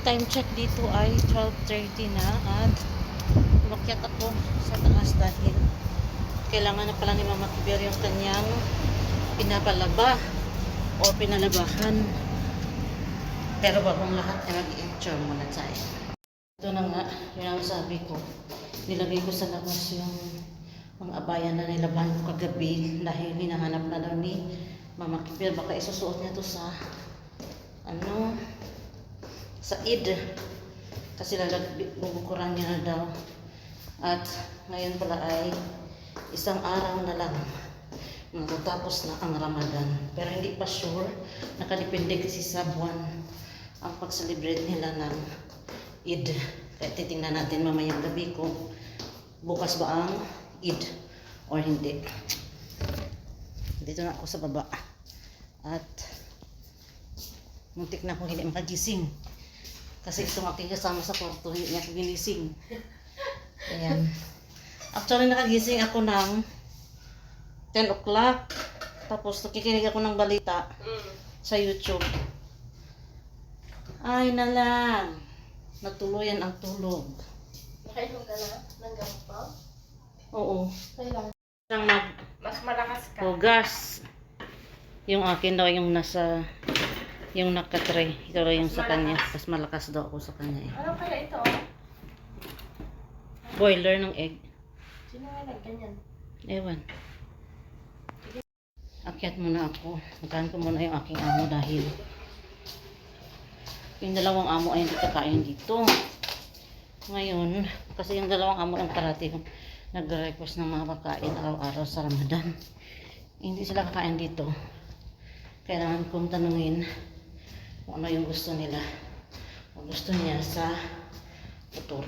time check dito ay 12.30 na at umakyat ako sa taas dahil kailangan na pala ni Mama Kiber yung kanyang pinapalaba o pinalabahan. Pero bagong lahat ay mag-i-enjoy muna tayo. Ito na nga, yun sabi ko. Nilagay ko sa labas yung mga abayan na nilabahan ko kagabi dahil hinahanap na daw ni Mama Kiber. Baka isusuot niya to sa ano, sa Eid. Kasi bubukuran niya na daw. At ngayon pala ay isang araw na lang matatapos na ang Ramadan. Pero hindi pa sure. Nakadepende kasi sa buwan ang pag-celebrate nila ng Eid. Kaya titingnan natin mamayang gabi kung bukas ba ang Eid or hindi. Dito na ako sa baba. At muntik na akong hindi makagising. Kasi itong aking kasama sa kwarto, hindi niya ako ginising. Ayan. Actually, nakagising ako ng 10 o'clock. Tapos nakikinig ako ng balita sa YouTube. Ay na lang. Natuluyan ang tulog. Nakainom ka na ng gamot pa? Oo. Kailangan. Mas malakas ka. hugas. Yung akin daw yung nasa yung nakatray. Ito daw yung sa kanya. Mas malakas daw ako sa kanya eh. Ano kaya ito? Boiler ng egg. Sino nga nagganyan? Ewan. Akyat muna ako. Magkain ko muna yung aking amo dahil yung dalawang amo ay hindi kakain dito. Ngayon, kasi yung dalawang amo ang parati yung nagre-request ng mga pagkain araw-araw sa Ramadan. Hindi sila kakain dito. Kailangan kong tanungin kung ano yung gusto nila. Kung gusto niya sa putol.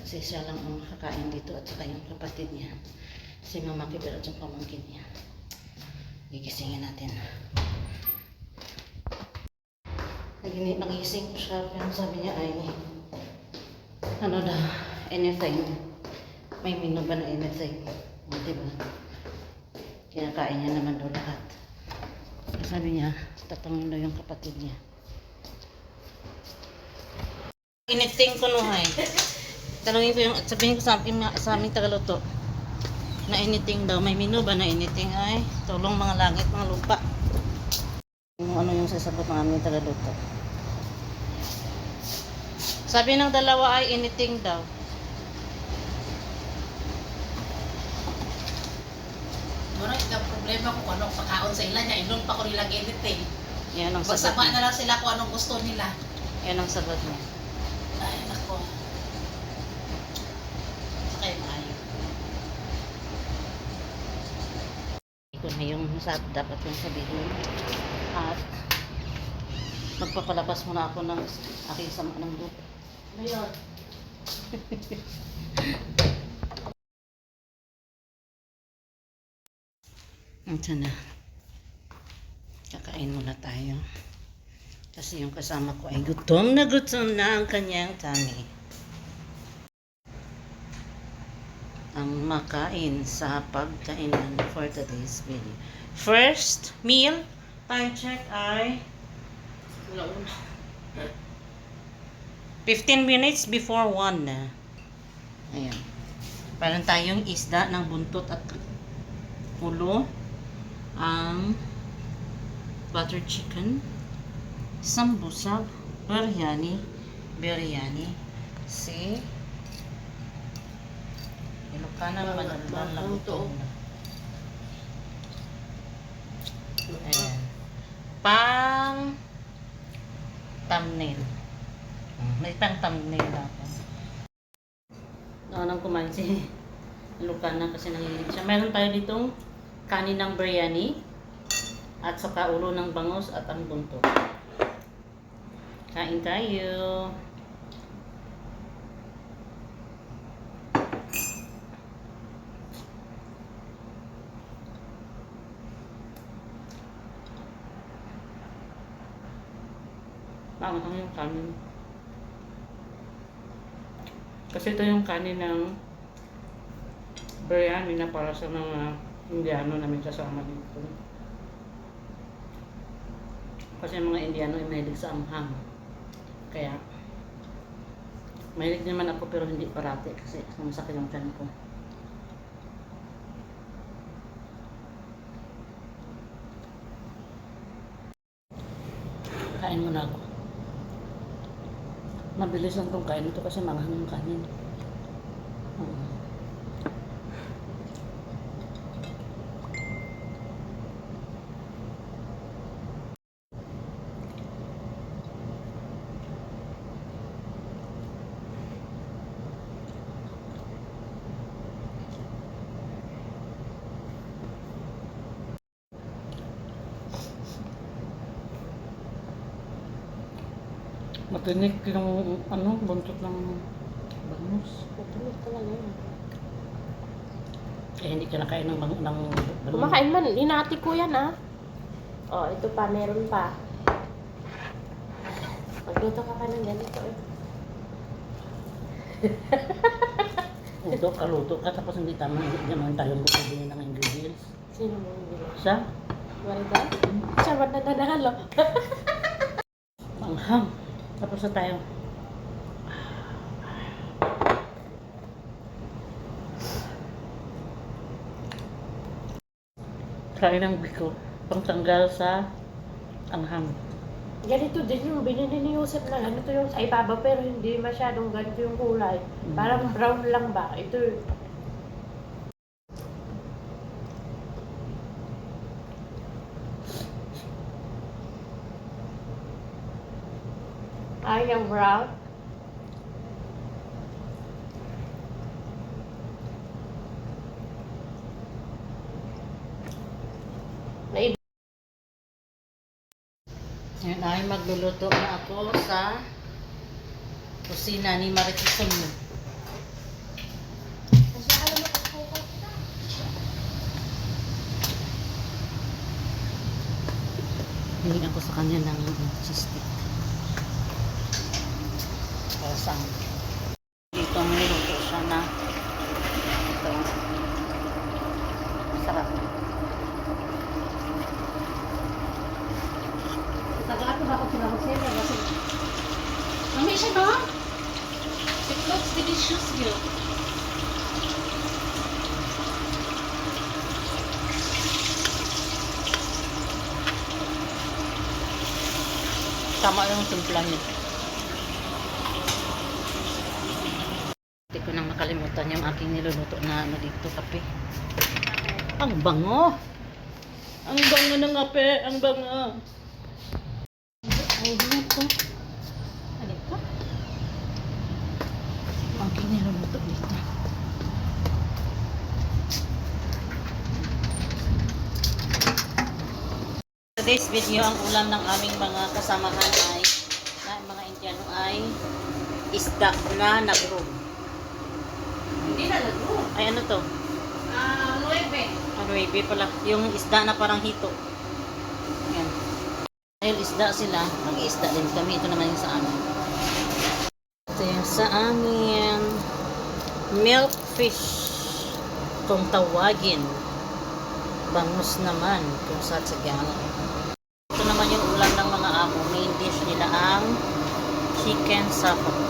Kasi siya lang ang makakain dito at saka yung kapatid niya. Si Mama Kibir at yung pamangkin niya. Gigisingin natin. Nagising ko siya. Pero sabi niya ay ano na, anything. May menu ba na anything? O, diba? Kinakain niya naman daw lahat. Sabi niya, tatanungin daw yung kapatid niya. Anything ko no hay. Tanungin ko yung, sabihin ko sa amin, sa aming tagaluto, na anything daw, may menu ba na anything ay, tulong mga langit, mga lupa. Ano yung sasagot ng aming tagaluto. Sabi ng dalawa ay anything daw. Muna yung problema kung anong pagkaon sa ila niya, inon pa ko nilang anything. Yan ang sagot Magsama na lang sila kung anong gusto nila. Yan ang sagot niya. Ay, nako. Sakay maayo. Ito na yung sa dapat kong sabihin. At magpapalabas muna ako ng aking sama ng lupa. Ngayon, Ito na. Kakain muna tayo. Kasi yung kasama ko ay gutom na gutom na ang kanyang tummy. Ang makain sa pagkainan for today's video. First meal, time check ay 15 minutes before 1 na. Ayan. Parang tayong isda ng buntot at ulo ang butter chicken, sambusag, biryani, biryani, si Ilocana Manalan lang ito. Ayan. Pang thumbnail. Hmm, May pang thumbnail ako. Noon ang kumain si Lucana kasi nanginig siya. Meron tayo ditong kanin ng biryani at saka ulo ng bangus at ang buntot. Kain tayo. Bakit ang yung kanin? Kasi ito yung kanin ng biryani na para sa mga Indiano namin kasama dito. Kasi mga Indiano ay mahilig sa anghang. Kaya, mahilig naman ako pero hindi parati kasi sumasakit yung tiyan ko. Kain muna ako. Mabilis lang itong kain ito kasi manghang yung kanin. Oo. Matinik yung ano, buntot ng bangus. Matuloy talaga yun. Eh, hindi ka nakain ng, bang, ng bangus. Kumakain man. Inati ko yan ah. Oh, ito pa. Meron pa. Magluto ka pa ng ganito. eh. Luto ka, luto ka, tapos hindi tama, hindi naman tayo bumili ng ingredients. Sino mo yung ginawa? Siya, Marida? Siya ba na nanalo? manghang. Tapos na tayo. Kain ng biko, pangtanggal sa anghang. Ganito din yung binili ni Yusef na ganito yung sa ibabaw pero hindi masyadong ganito yung kulay. Parang brown lang ba? Ito Ay, yung brown. Ngayon ay magluluto na ako sa kusina ni alam mo Hindi ako sa kanya ng cheese stick. Saan? Dito may luto siya na ito. Sarap. Tagato ba ako? Kasi... Mami siya no? It looks delicious you. Tama yung timpla niya. Hindi ko nang makalimutan yung aking niluluto na ano dito, kape. Ang bango! Ang bango ng kape! Ang bango! Ay, ano to? Ano? Ang aking niluluto dito. Today's video, ang ulam ng aming mga kasamahan ay, na mga Indiano ay isda na nagro. Ay ano to? Ah, nuebe. Ano baby pala? Yung isda na parang hito. Yan. Dahil isda sila, mag-isda din kami. Ito naman yung sa amin. Ito yung sa amin. Milk fish. Kung tawagin. Bangus naman. Kung sa Tagalog. Ito naman yung ulam ng mga amo. Main dish nila ang chicken sapa.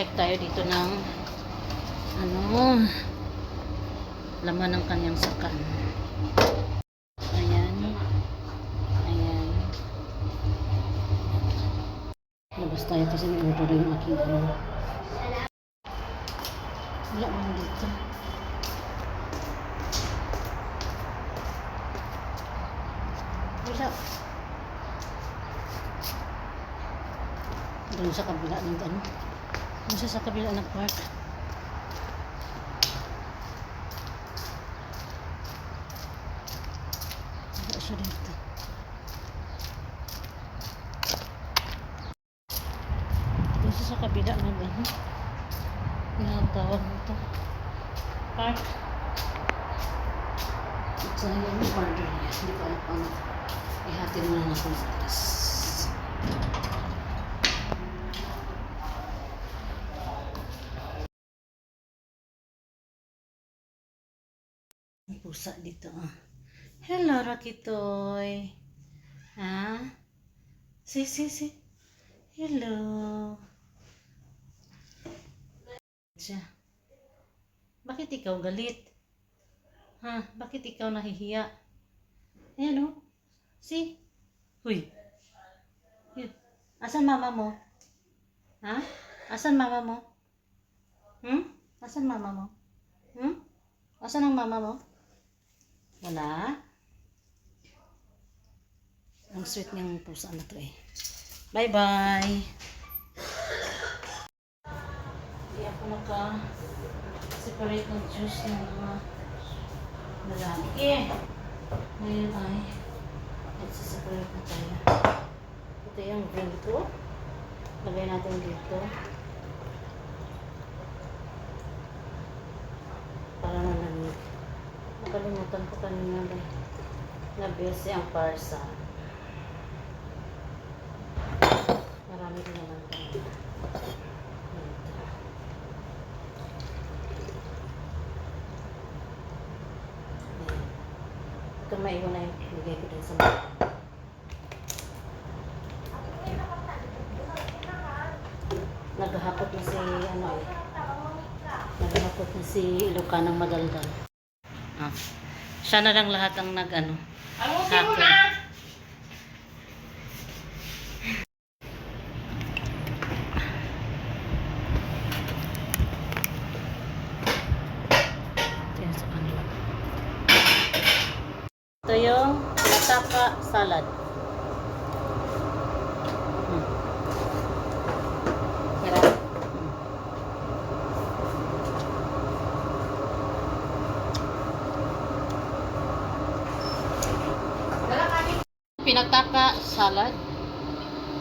Mag-check tayo dito ng ano laman ng kanyang sakan. Ayan. Ayan. Labas tayo kasi may yung aking ano. Wala man dito. Wala. Doon sa kabila ng ano. Doon siya sa kabila ng park. Wala siya dito. Doon siya sa kabila ng ano. Ano ang tawag nito? Park. Sayang yung order niya. Hindi ko alam paano. Ihati mo na sa taas. Ang pusa dito. ah. Hello, Rakitoy. Ha? Si, si, si. Hello. Bakit ikaw galit? Ha? Bakit ikaw nahihiya? Ayan o. Si. Huy. Asan mama mo? Ha? Asan mama mo? Hmm? Asan mama mo? Hmm? Asan ang mama mo? Wala? Ang sweet niyang pusa na to eh. Bye-bye! Hindi ako naka-separate ng juice ng mga lalaki. Ngayon ay nagsiseparate na tayo. Ito yung green ko. Lagay natin dito. Para malamig. Nakalimutan ko kanina na na busy ang parsa. Marami din naman. Ayan. Ito maiwan na yung ko din sa mga. Naghahapot na si ano eh. Naghahapot na si Ilocanang Madaldal. Siya na lang lahat ang nag ano. Hapon. Yan sa kanila. Ito yung lataka salad. Hmm. Hirap. Hmm. Pinagtaka salad.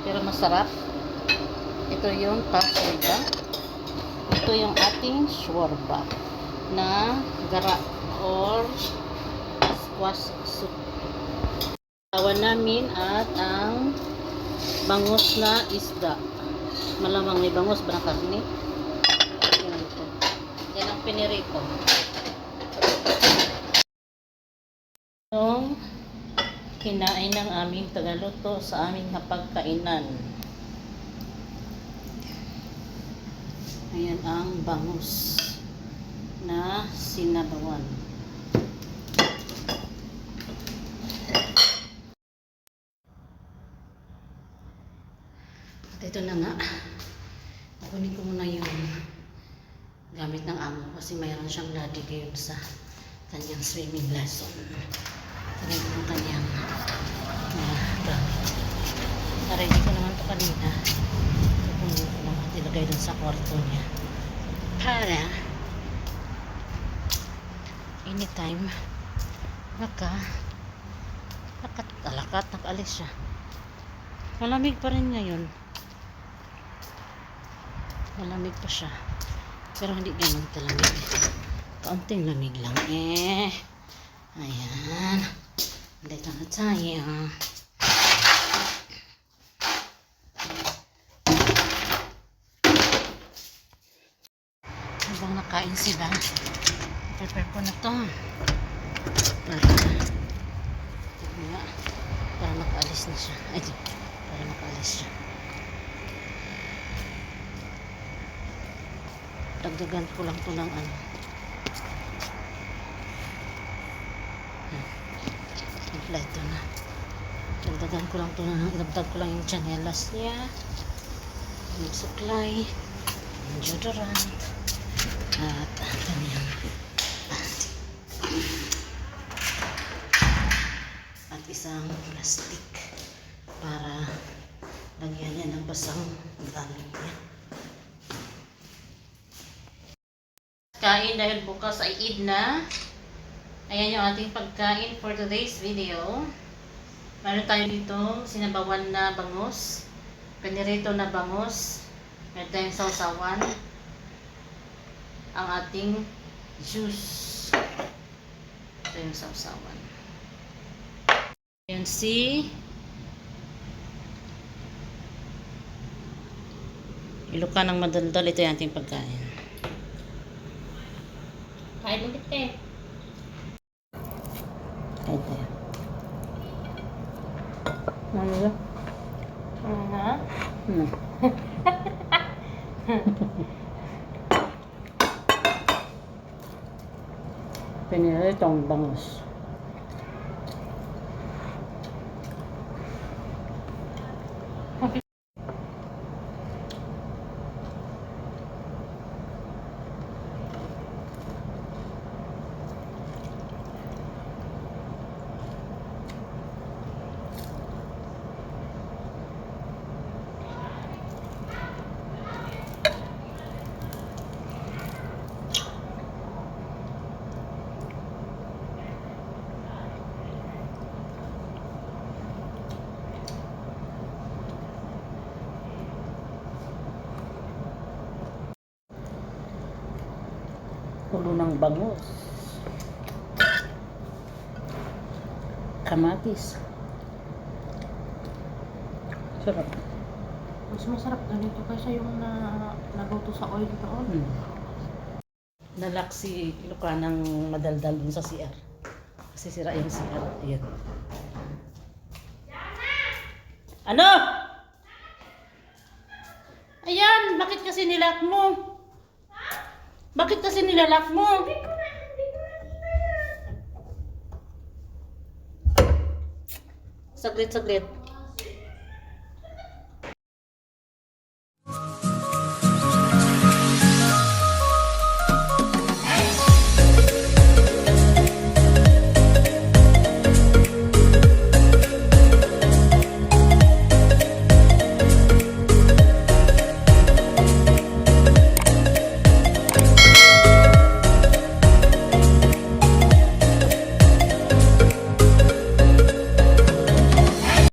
Pero masarap. Ito yung pasoda. Ito yung ating shwarba na gara or squash soup. Tawan namin at ang bangus na isda. Malamang may bangus ba na karne? Yan ang pinirito. Yung kinain ng aming tagaluto sa aming hapagkainan. Ayan ang bangus na sinabawan. At ito na nga. Kunin ko muna yung gamit ng amo kasi mayroon siyang ladi ngayon sa kanyang swimming lesson. Ko yung kanyang uh, gamit. Naready ko naman ito kanina. Kukunin ko naman ilagay dun sa kwarto niya. Para anytime naka nakatalakat, nakalis siya. Malamig pa rin ngayon. Malamig pa siya. Pero hindi ganun kalamig. Kaunting lamig lang eh. Ayan. Dito na tayo. Habang nakain sila, prepare ko na to. Para, para makaalis na siya. Ay, para makaalis siya. Dagdagan ko lang to ng ano. Hmm. Apply to na. Dagdagan ko lang to na. Dagdag ko lang yung chanelas niya. Yung supply. Yung deodorant. At ang kanyang. At isang plastic para lagyan niya ng basang gamit niya. Kain dahil bukas ay Eid na. Ayan yung ating pagkain for today's video. Meron tayo dito sinabawan na bangus. Pinirito na bangus. Meron tayong sausawan. Ang ating juice. Ito yung sausawan. Ayan si Iluka ng madaldal. Ito yung ating pagkain. Kain ulit eh. Ito. Ano yun? Ano na? Hmm. Pinili itong bangus. Ulo ng bangus. Kamatis. Sarap. Mas masarap ganito kaysa yung na naluto sa oil doon. Hmm. Nalak si Luka ng madaldal dun sa CR. Kasi sira yung CR. Ayan. Ano? Ayan, bakit kasi nilak mo? Bakit kasi nilalak mo? Saglit, saglit.